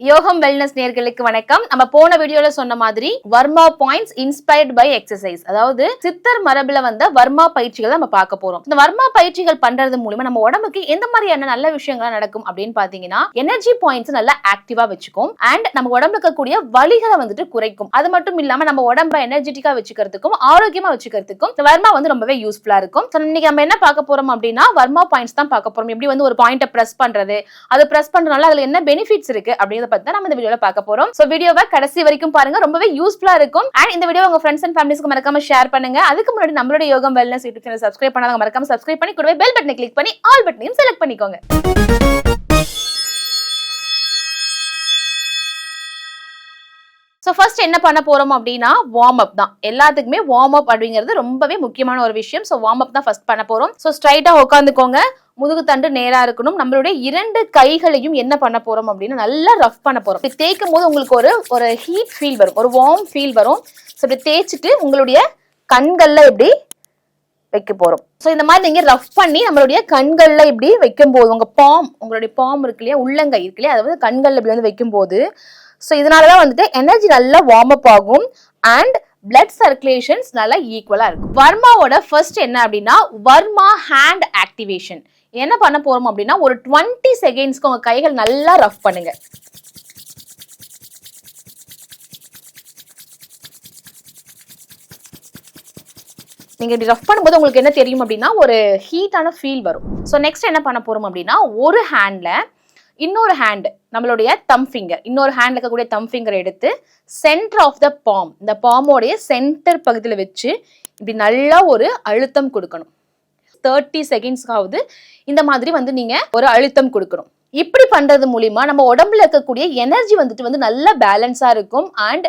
யோகம் வெல்னஸ் நேர்களுக்கு வணக்கம். நம்ம போன வீடியோல சொன்ன மாதிரி Varma points inspired by exercise அதாவது சித்தர் மரபுல வந்த வர்மா பயிற்சிகள் நம்ம பார்க்க போறோம். இந்த வர்மா பயிற்சிகள் பண்றது மூலமா நம்ம உடம்புக்கு எந்த மாதிரியான நல்ல விஷயங்கள் நடக்கும் அப்படின்னு பாத்தீங்கன்னா எனர்ஜி பாயிண்ட்ஸ் நல்லா ஆக்டிவா வச்சுக்கும். அண்ட் நம்ம உடம்புல இருக்கக்கூடிய வலிகளை வந்துட்டு குறைக்கும். அது மட்டும் இல்லாம நம்ம உடம்ப எனர்ஜெட்டிக்கா வச்சுக்கிறதுக்கும் ஆரோக்கியமா வச்சுக்கிறதுக்கும் இந்த வர்மா வந்து ரொம்பவே யூஸ்ஃபுல்லா இருக்கும். இன்னைக்கு நம்ம என்ன பார்க்க போறோம் அப்படின்னா வர்மா பாயிண்ட்ஸ் தான் பார்க்க போறோம். எப்படி வந்து ஒரு பாயிண்ட்டை பிரஸ் பண்றது அது பிரஸ் பண்றதுனால அதுல என்ன பெனிஃபிட்ஸ் இருக்கு அப்படின்னு அப்படிங்கறத பத்தி தான் நம்ம இந்த வீடியோல பார்க்க போறோம். சோ வீடியோவை கடைசி வரைக்கும் பாருங்க. ரொம்பவே யூஸ்ஃபுல்லா இருக்கும். அண்ட் இந்த வீடியோ உங்க ஃப்ரெண்ட்ஸ் அண்ட் ஃபேமிலிஸ்க்கு மறக்காம ஷேர் பண்ணுங்க. அதுக்கு முன்னாடி நம்மளுடைய யோகம் வெல்னஸ் யூடியூப் சேனல் சப்ஸ்கிரைப் பண்ணாதவங்க மறக்காம சப்ஸ்கிரைப் பண்ணி கூடவே பெல் பட்டனை கிளிக் பண்ணி ஆல் பட்டனையும் செலக்ட் பண்ணிக்கோங்க. ஸோ ஃபர்ஸ்ட் என்ன பண்ண போறோம் அப்படின்னா வார்ம் அப் தான். எல்லாத்துக்குமே வார்ம் அப் அப்படிங்கிறது ரொம்பவே முக்கியமான ஒரு விஷயம். ஸோ வார்ம் அப் தான் ஃபர்ஸ்ட் பண்ண போறோம். ஸோ ஸ்ட்ரைட்டாக உட்காந்துக்கோங்க முதுகுத்தண்டு நேரா இருக்கணும். நம்மளுடைய இரண்டு கைகளையும் என்ன பண்ண போறோம் அப்படின்னா நல்லா ரஃப் பண்ண போறோம். இப்படி தேய்க்கும் போது உங்களுக்கு ஒரு ஒரு ஹீட் ஃபீல் வரும். ஒரு வார்ம் ஃபீல் வரும். ஸோ இப்படி தேய்ச்சிட்டு உங்களுடைய கண்கள்ல இப்படி வைக்க போறோம். ஸோ இந்த மாதிரி நீங்க ரஃப் பண்ணி நம்மளுடைய கண்கள்ல இப்படி வைக்கும் போது உங்க பாம் உங்களுடைய பாம் இருக்கு இல்லையா உள்ளங்கை இருக்கு இல்லையா அதாவது கண்கள்ல இப்படி வந்து வைக்கும் போது ஸோ இதனாலதான் வந்துட்டு எனர்ஜி நல்லா வார்ம் அப் ஆகும் அண்ட் பிளட் சர்க்குலேஷன்ஸ் நல்லா ஈக்குவலா இருக்கும். வர்மாவோட ஃபர்ஸ்ட் என்ன அப்படின்னா வர்மா ஹேண்ட் ஆக்டிவேஷன் என்ன பண்ண போறோம் அப்படின்னா ஒரு டுவெண்ட்டி செகண்ட்ஸ்க்கு உங்க கைகள் நல்லா ரஃப் பண்ணுங்க. நீங்க இப்படி ரஃப் பண்ணும்போது உங்களுக்கு என்ன தெரியும் அப்படின்னா ஒரு ஹீட்டான ஃபீல் வரும். ஸோ நெக்ஸ்ட் என்ன பண்ண போறோம் அப்படின்னா ஒரு ஹேண்ட்ல இன்னொரு ஹேண்ட் நம்மளுடைய தம் ஃபிங்கர் இன்னொரு ஹேண்ட்ல இருக்கக்கூடிய தம் ஃபிங்கர் எடுத்து சென்டர் ஆஃப் த பாம் இந்த பாமோடைய சென்டர் பகுதியில் வச்சு இப்படி நல்லா ஒரு அழுத்தம் கொடுக்கணும். தேர்ட்டி செகண்ட்ஸ்க்காவது இந்த மாதிரி வந்து நீங்க ஒரு அழுத்தம் கொடுக்கணும். இப்படி பண்றது மூலிமா நம்ம உடம்புல இருக்கக்கூடிய எனர்ஜி வந்துட்டு வந்து நல்ல பேலன்ஸா இருக்கும். அண்ட்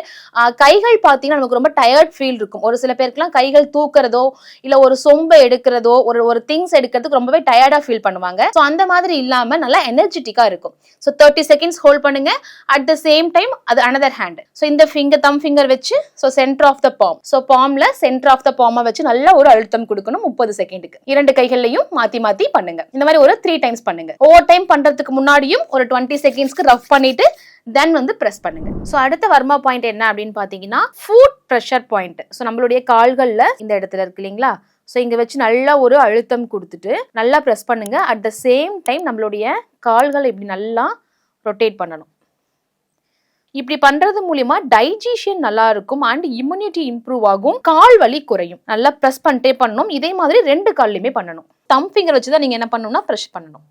கைகள் பார்த்தீங்கன்னா நமக்கு ரொம்ப டயர்ட் ஃபீல் இருக்கும். ஒரு சில பேருக்குலாம் கைகள் தூக்குறதோ இல்ல ஒரு சொம்பை எடுக்கிறதோ ஒரு ஒரு திங்ஸ் எடுக்கிறதுக்கு ரொம்பவே டயர்டா ஃபீல் பண்ணுவாங்க. ஸோ அந்த மாதிரி இல்லாம நல்லா எனர்ஜெட்டிக்கா இருக்கும். ஸோ தேர்ட்டி செகண்ட்ஸ் ஹோல்ட் பண்ணுங்க. அட் த சேம் டைம் அது அனதர் ஹேண்ட் ஸோ இந்த ஃபிங்கர் தம் ஃபிங்கர் வச்சு so centre of the palm so பாம்ல centre of the பாமை வச்சு நல்ல ஒரு அழுத்தம் கொடுக்கணும் முப்பது செகண்டுக்கு இரண்டு கைகள்லையும் மாத்தி மாத்தி பண்ணுங்க. இந்த மாதிரி ஒரு த்ரீ டைம்ஸ் பண்ணுங்க. ஓவர் டைம் அதுக்கு முன்னாடியும் ஒரு டுவெண்ட்டி செகண்ட்ஸ்க்கு ரஃப் பண்ணிட்டு தென் வந்து ப்ரெஸ் பண்ணுங்க. ஸோ அடுத்த வர்மா பாயிண்ட் என்ன அப்படின்னு பார்த்தீங்கன்னா ஃபுட் ப்ரெஷர் பாயிண்ட் ஸோ நம்மளுடைய கால்களில் இந்த இடத்துல இருக்கு இல்லைங்களா? ஸோ இங்கே வச்சு நல்லா ஒரு அழுத்தம் கொடுத்துட்டு நல்லா ப்ரெஸ் பண்ணுங்க. அட் த சேம் டைம் நம்மளுடைய கால்களை இப்படி நல்லா ரொட்டேட் பண்ணணும். இப்படி பண்றது மூலியமா டைஜஷன் நல்லா இருக்கும் அண்ட் இம்யூனிட்டி இம்ப்ரூவ் ஆகும். கால் வலி குறையும். நல்லா ப்ரெஸ் பண்ணிட்டே பண்ணணும். இதே மாதிரி ரெண்டு கால்லையுமே பண்ணணும். தம் ஃபிங்கர் வச்சு தான் நீங்க என்ன பண்ணணும்னா ப்ரெஷ் பண்ணணும்.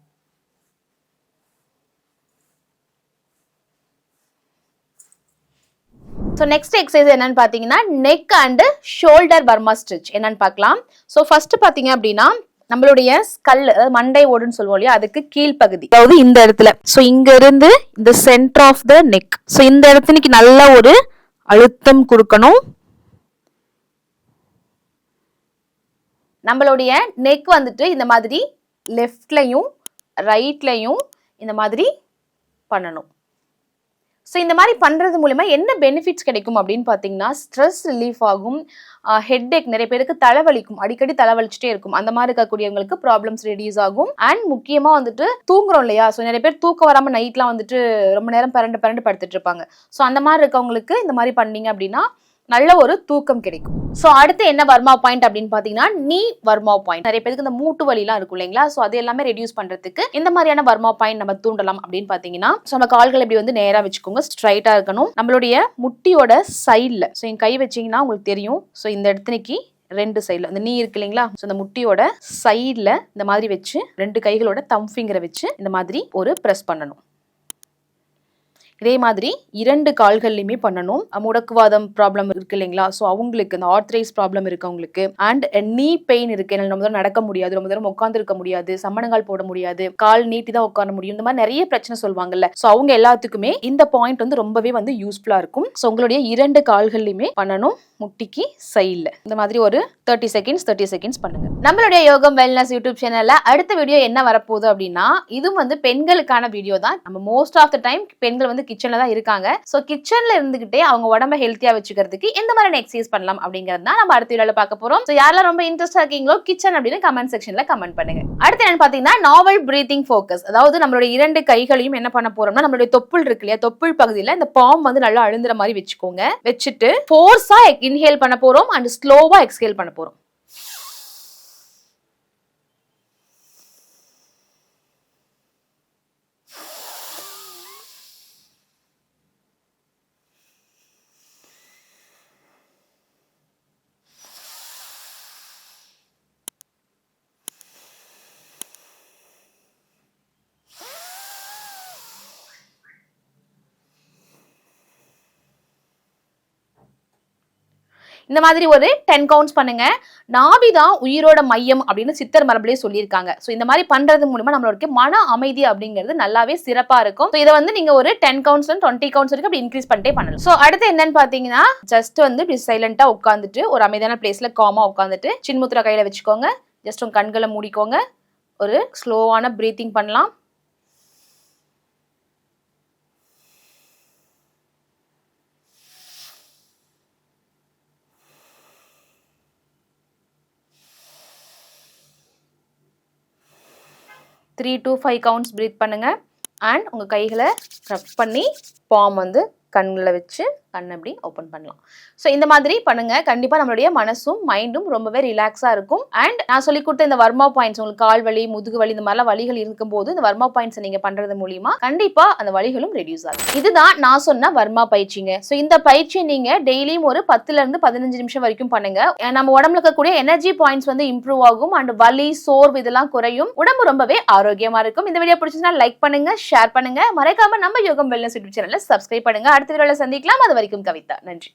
ஸோ நெக்ஸ்ட் எக்ஸசைஸ் என்னன்னு பார்த்தீங்கன்னா நெக் அண்டு ஷோல்டர் பர்மா ஸ்டிச் என்னன்னு பார்க்கலாம் ஸோ ஃபர்ஸ்ட் பார்த்தீங்க அப்படின்னா நம்மளுடைய ஸ்கல் அதாவது மண்டை ஓடுன்னு சொல்லுவோம் இல்லையா அதுக்கு கீழ்ப்பகுதி அதாவது இந்த இடத்துல. ஸோ இங்க இருந்து இந்த centre of the neck so இந்த இடத்துக்கு நல்ல ஒரு அழுத்தம் கொடுக்கணும். நம்மளுடைய நெக் வந்துட்டு இந்த மாதிரி லெஃப்ட்லையும் ரைட்லையும் இந்த மாதிரி பண்ணணும். ஸோ இந்த மாதிரி பண்ணுறது மூலிமா என்ன பெனிஃபிட்ஸ் கிடைக்கும் அப்படின்னு பார்த்தீங்கன்னா ஸ்ட்ரெஸ் ரிலீஃப் ஆகும். ஹெட் ஏக் நிறைய பேருக்கு தலைவலிக்கும். அடிக்கடி தலைவலிச்சுட்டே இருக்கும். அந்த மாதிரி இருக்கக்கூடியவங்களுக்கு ப்ராப்ளம்ஸ் ரெடியூஸ் ஆகும். அண்ட் முக்கியமாக வந்துட்டு தூங்குறோம் இல்லையா? ஸோ நிறைய பேர் தூக்கம் வராமல் நைட்லாம் வந்துட்டு ரொம்ப நேரம் பரண்டு பரண்டு படுத்துட்டு இருப்பாங்க. ஸோ அந்த மாதிரி இருக்கவங்களுக்கு இந்த மாதிரி பண்ணீங்க அப்படின்னா நல்ல ஒரு தூக்கம் கிடைக்கும். ஸோ அடுத்து என்ன வர்மா பாயிண்ட் அப்படின்னு பார்த்தீங்கன்னா நீ வர்மா பாயிண்ட் நிறைய பேருக்கு இந்த மூட்டு வலிலாம் இருக்கும் இல்லைங்களா? ஸோ அது எல்லாமே ரெடியூஸ் பண்ணுறதுக்கு இந்த மாதிரியான வர்மா பாயிண்ட் நம்ம தூண்டலாம் அப்படின்னு பார்த்தீங்கன்னா ஸோ நம்ம கால்கள் இப்படி வந்து நேராக வச்சுக்கோங்க. ஸ்ட்ரைட்டாக இருக்கணும். நம்மளுடைய முட்டியோட சைடில் ஸோ என் கை வச்சீங்கன்னா உங்களுக்கு தெரியும். ஸோ இந்த இடத்துக்கு ரெண்டு சைடில் அந்த நீ இருக்கு இல்லைங்களா? ஸோ அந்த முட்டியோட சைடில் இந்த மாதிரி வச்சு ரெண்டு கைகளோட தம் ஃபிங்கரை வச்சு இந்த மாதிரி ஒரு ப்ரெஸ் பண்ணணும். இதே மாதிரி இரண்டு கால்கள்லையுமே பண்ணணும். முடக்குவாதம் ப்ராப்ளம் இருக்கு இல்லைங்களா? ஸோ அவங்களுக்கு இந்த ஆர்த்ரைஸ் ப்ராப்ளம் இருக்கவங்களுக்கு அண்ட் நீ பெயின் இருக்கு. என்னால் ரொம்ப தூரம் நடக்க முடியாது. ரொம்ப தூரம் உட்காந்து இருக்க முடியாது. சம்மணங்கால் போட முடியாது. கால் நீட்டி தான் உட்கார முடியும். இந்த மாதிரி நிறைய பிரச்சனை சொல்லுவாங்கல்ல. ஸோ அவங்க எல்லாத்துக்குமே இந்த பாயிண்ட் வந்து ரொம்பவே வந்து யூஸ்ஃபுல்லாக இருக்கும். ஸோ உங்களுடைய இரண்டு கால்கள்லையுமே பண்ணணும். முட்டிக்கு சைடில் இந்த மாதிரி ஒரு தேர்ட்டி செகண்ட்ஸ் தேர்ட்டி செகண்ட்ஸ் பண்ணுங்க. நம்மளுடைய யோகம் வெல்னஸ் யூடியூப் சேனல்ல அடுத்த வீடியோ என்ன வரப்போகுது அப்படின்னா இதுவும் வந்து பெண்களுக்கான வீடியோ தான். நம்ம மோஸ்ட் ஆஃப் த டைம் பெண்கள் வந்து கிச்சன்ல தான் இருக்காங்க. ஸோ கிச்சன்ல இருந்துகிட்டே அவங்க உடம்ப ஹெல்த்தியா வச்சுக்கிறதுக்கு எந்த மாதிரியான எக்ஸசைஸ் பண்ணலாம் அப்படிங்கிறது தான் நம்ம அடுத்த வீடியோல பார்க்க போறோம். ஸோ யாரெல்லாம் ரொம்ப இன்ட்ரெஸ்டா இருக்கீங்களோ கிச்சன் அப்படின்னு கமெண்ட் செக்ஷன்ல கமெண்ட் பண்ணுங்க. அடுத்து என்னன்னு பாத்தீங்கன்னா நாவல் பிரீத்திங் ஃபோக்கஸ் அதாவது நம்மளுடைய இரண்டு கைகளையும் என்ன பண்ண போறோம்னா நம்மளுடைய தொப்புள் இருக்கு இல்லையா தொப்புள் பகுதியில இந்த பாம் வந்து நல்லா அழுந்துற மாதிரி வச்சுக்கோங்க. வச்சுட்டு ஃபோர்ஸா இன்ஹேல் பண்ண போறோம் அண்ட் ஸ்லோவா எக்ஸ்ஹேல் பண்ண போறோம். இந்த மாதிரி ஒரு டென் கவுண்ட்ஸ் பண்ணுங்க. நாபி தான் உயிரோட மையம் அப்படின்னு சித்தர் மரபுலேயே சொல்லியிருக்காங்க. ஸோ இந்த மாதிரி பண்றது மூலமா நம்மளுக்கு மன அமைதி அப்படிங்கிறது நல்லாவே சிறப்பா இருக்கும். ஸோ இதை வந்து நீங்க ஒரு டென் கவுண்ட்ஸ் டுவெண்ட்டி கவுண்ட்ஸ் வரைக்கும் அப்படி இன்க்ரீஸ் பண்ணிட்டே பண்ணலாம். ஸோ அடுத்து என்னன்னு பாத்தீங்கன்னா ஜஸ்ட் வந்து இப்படி சைலண்டா உட்காந்துட்டு ஒரு அமைதியான பிளேஸ்ல காமா உட்காந்துட்டு சின்முத்திர கையில வச்சுக்கோங்க. ஜஸ்ட் உங்க கண்களை மூடிக்கோங்க. ஒரு ஸ்லோவான ப்ரீத்திங் பண்ணலாம். Three two five counts breath பண்ணுங்கள் அண்ட் உங்கள் கைகளை ரப் பண்ணி பாம் வந்து கண்ணில் வச்சு கண் அப்படி ஓப்பன் பண்ணலாம். ஸோ இந்த மாதிரி பண்ணுங்க. கண்டிப்பாக நம்மளுடைய மனசும் மைண்டும் ரொம்பவே ரிலாக்ஸாக இருக்கும். அண்ட் நான் சொல்லி கொடுத்த இந்த வர்மா பாயிண்ட்ஸ் உங்களுக்கு கால் வலி முதுகு வலி இந்த மாதிரிலாம் வலிகள் இருக்கும்போது இந்த வர்மா பாயிண்ட்ஸ் நீங்கள் பண்ணுறது மூலியமா கண்டிப்பாக அந்த வலிகளும் ரெடியூஸ் ஆகும். இதுதான் நான் சொன்ன வர்மா பயிற்சிங்க. ஸோ இந்த பயிற்சியை நீங்கள் டெய்லியும் ஒரு பத்துலேருந்து பதினஞ்சு நிமிஷம் வரைக்கும் பண்ணுங்க. நம்ம உடம்புல இருக்கக்கூடிய எனர்ஜி பாயிண்ட்ஸ் வந்து இம்ப்ரூவ் ஆகும். அண்ட் வலி சோர்வு இதெல்லாம் குறையும். உடம்பு ரொம்பவே ஆரோக்கியமாக இருக்கும். இந்த வீடியோ பிடிச்சிருந்தா லைக் பண்ணுங்க ஷேர் பண்ணுங்க. மறக்காம நம்ம யோகம் வெல்னஸ் யூடியூப் சேனலை சப்ஸ்கிரைப் பண்ணுங்க. அடுத்த வீடியோல சந்திக்கலாம். அது வரைக்கும் கவிதா. நன்றி.